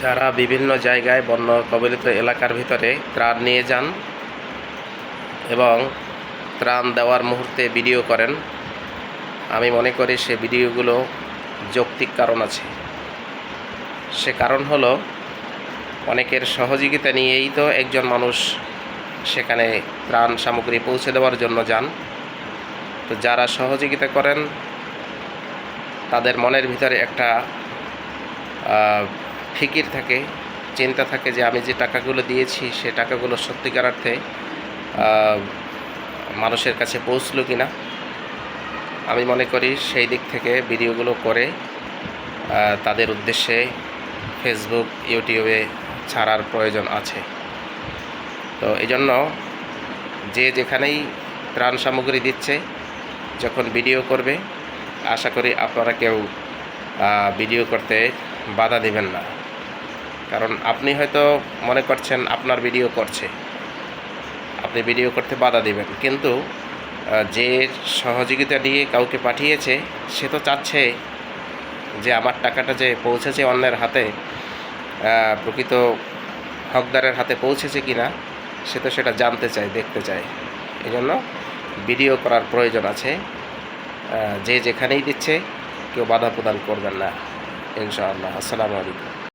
যারা বিভিন্ন জায়গায় বন্য কবলিত এলাকার ভিতরে ত্রাণ নিয়ে যান এবং ত্রাণ দেওয়ার মুহূর্তে ভিডিও করেন, আমি মনে করি সে ভিডিওগুলো যৌক্তিক কারণ আছে। সে কারণ হলো, অনেকের সহযোগিতা নিয়েই তো একজন মানুষ সেখানে ত্রাণ সামগ্রী পৌঁছে দেওয়ার জন্য যান। তো যারা সহযোগিতা করেন, তাদের মনের ভিতরে একটা ফিকির থাকে, চিন্তা থাকে যে আমি যে টাকাগুলো দিয়েছি সে টাকাগুলো সত্যিকারার্থে মানুষের কাছে পৌঁছলো কি না আমি মনে করি সেই দিক থেকে ভিডিওগুলো করে তাদের উদ্দেশ্যে ফেসবুক ইউটিউবে ছাড়ার প্রয়োজন আছে। তো এই জন্য যে যেখানেই ত্রাণ সামগ্রী দিচ্ছে, যখন ভিডিও করবে, আশা করি আপনারা কেউ ভিডিও করতে বাধা দিবেন না। কারণ আপনি হয়তো মনে করছেন আপনার ভিডিও করছে। আপনি ভিডিও করতে বাধা দেবেন। কিন্তু যে সহযোগিতা দিয়ে কাউকে পাঠিয়েছে, সে তো চাচ্ছে যে আমার টাকাটা যে পৌঁছেছে অন্যের হাতে প্রকৃত হকদারের হাতে পৌঁছেছে কি না সে তো সেটা জানতে চায়, দেখতে চায়। এই জন্য ভিডিও করার প্রয়োজন আছে। যে যেখানেই দিচ্ছে, কেউ বাধা প্রদান করবেন না, ইনশাআল্লাহ। আসসালামু আলাইকুম।